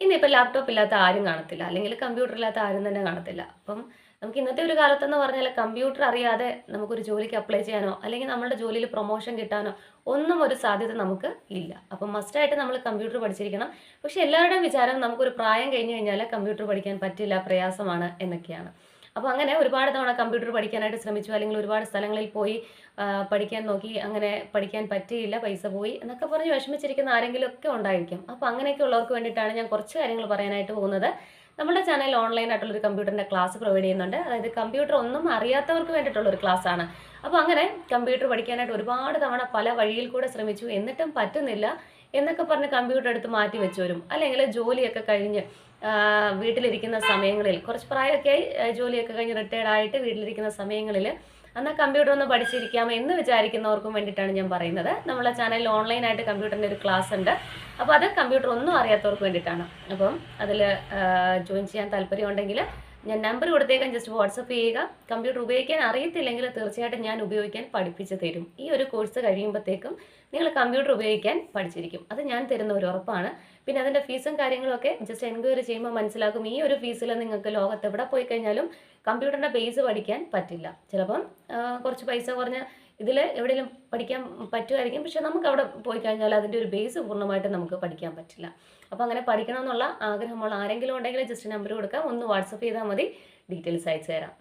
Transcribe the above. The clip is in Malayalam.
ഇന്നിപ്പോൾ ലാപ്ടോപ്പ് ഇല്ലാത്ത ആരും കാണത്തില്ല. അല്ലെങ്കിൽ കമ്പ്യൂട്ടർ ഇല്ലാത്ത ആരും തന്നെ കാണത്തില്ല. അപ്പം നമുക്ക് ഇന്നത്തെ ഒരു കാലത്തെന്ന് പറഞ്ഞാൽ കമ്പ്യൂട്ടർ അറിയാതെ നമുക്കൊരു ജോലിക്ക് അപ്ലൈ ചെയ്യാനോ അല്ലെങ്കിൽ നമ്മുടെ ജോലിയിൽ പ്രൊമോഷൻ കിട്ടാനോ ഒന്നും ഒരു സാധ്യത നമുക്ക് ഇല്ല. അപ്പം മസ്റ്റായിട്ട് നമ്മൾ കമ്പ്യൂട്ടർ പഠിച്ചിരിക്കണം. പക്ഷേ എല്ലാവരുടെയും വിചാരം നമുക്കൊരു പ്രായം കഴിഞ്ഞ് കഴിഞ്ഞാൽ കമ്പ്യൂട്ടർ പഠിക്കാൻ പറ്റില്ല പ്രയാസമാണ് എന്നൊക്കെയാണ്. അപ്പോൾ അങ്ങനെ ഒരുപാട് തവണ കമ്പ്യൂട്ടർ പഠിക്കാനായിട്ട് ശ്രമിച്ചു അല്ലെങ്കിൽ ഒരുപാട് സ്ഥലങ്ങളിൽ പോയി പഠിക്കാൻ നോക്കി അങ്ങനെ പഠിക്കാൻ പറ്റിയില്ല പൈസ പോയി എന്നൊക്കെ പറഞ്ഞ് വിഷമിച്ചിരിക്കുന്ന ആരെങ്കിലും ഒക്കെ ഉണ്ടായിരിക്കും. അപ്പോൾ അങ്ങനെയൊക്കെ ഉള്ളവർക്ക് വേണ്ടിയിട്ടാണ് ഞാൻ കുറച്ച് കാര്യങ്ങൾ പറയാനായിട്ട് പോകുന്നത്. നമ്മുടെ ചാനൽ ഓൺലൈൻ ആയിട്ടുള്ള ഒരു കമ്പ്യൂട്ടറിന്റെ ക്ലാസ് പ്രൊവൈഡ് ചെയ്യുന്നുണ്ട്. അതായത് കമ്പ്യൂട്ടർ ഒന്നും അറിയാത്തവർക്ക് വേണ്ടിയിട്ടുള്ള ഒരു ക്ലാസ് ആണ്. അപ്പോൾ അങ്ങനെ കമ്പ്യൂട്ടർ പഠിക്കാനായിട്ട് ഒരുപാട് തവണ പല വഴിയിൽ കൂടെ ശ്രമിച്ചു. എന്നിട്ടും പറ്റുന്നില്ല. എന്നൊക്കെ പറഞ്ഞ് കമ്പ്യൂട്ടർ എടുത്ത് മാറ്റി വെച്ചവരും. അല്ലെങ്കിൽ ജോലിയൊക്കെ കഴിഞ്ഞ് വീട്ടിലിരിക്കുന്ന സമയങ്ങളിൽ കുറച്ച് പ്രായമൊക്കെ ആയി ജോലിയൊക്കെ കഴിഞ്ഞ് റിട്ടയർഡ് ആയിട്ട് വീട്ടിലിരിക്കുന്ന സമയങ്ങളിൽ എന്നാൽ കമ്പ്യൂട്ടർ ഒന്ന് പഠിച്ചിരിക്കാം എന്ന് വിചാരിക്കുന്നവർക്കും വേണ്ടിയിട്ടാണ് ഞാൻ പറയുന്നത്. നമ്മളെ ചാനലിൽ ഓൺലൈനായിട്ട് കമ്പ്യൂട്ടറിന്റെ ഒരു ക്ലാസ് ഉണ്ട്. അപ്പോൾ അത് കമ്പ്യൂട്ടർ ഒന്നും അറിയാത്തവർക്ക് വേണ്ടിയിട്ടാണ്. അപ്പം അതിൽ ജോയിൻ ചെയ്യാൻ താല്പര്യമുണ്ടെങ്കിൽ ഞാൻ നമ്പർ കൊടുത്തേക്കാൻ ജസ്റ്റ് വാട്സപ്പ് ചെയ്യുക. കമ്പ്യൂട്ടർ ഉപയോഗിക്കാൻ അറിയത്തില്ലെങ്കിൽ തീർച്ചയായിട്ടും ഞാൻ ഉപയോഗിക്കാൻ പഠിപ്പിച്ച് തരും. ഈ ഒരു കോഴ്സ് കഴിയുമ്പോഴത്തേക്കും നിങ്ങൾ കമ്പ്യൂട്ടർ ഉപയോഗിക്കാൻ പഠിച്ചിരിക്കും. അത് ഞാൻ തരുന്ന ഒരു ഉറപ്പാണ്. പിന്നെ അതിന്റെ ഫീസും കാര്യങ്ങളൊക്കെ ജസ്റ്റ് എൻക്വയറി ചെയ്യുമ്പോൾ മനസ്സിലാക്കും. ഈ ഒരു ഫീസിൽ നിങ്ങൾക്ക് ലോകത്ത് എവിടെ പോയി കഴിഞ്ഞാലും കമ്പ്യൂട്ടറിന്റെ ബേസ് പഠിക്കാൻ പറ്റില്ല. ചിലപ്പം കുറച്ച് പൈസ കുറഞ്ഞ ഇതിൽ എവിടെയെങ്കിലും പഠിക്കാൻ പറ്റുമായിരിക്കും പക്ഷെ നമുക്ക് അവിടെ പോയി കഴിഞ്ഞാൽ അതിന്റെ ഒരു ബേസ് പൂർണമായിട്ട് നമുക്ക് പഠിക്കാൻ പറ്റില്ല. അപ്പോൾ അങ്ങനെ പഠിക്കണമെന്നുള്ള ആഗ്രഹമുള്ള ആരെങ്കിലും ഉണ്ടെങ്കിൽ ജസ്റ്റ് നമ്പർ കൊടുക്കാം. ഒന്ന് വാട്സപ്പ് ചെയ്താൽ മതി. ഡീറ്റെയിൽസ് അയച്ചു തരാം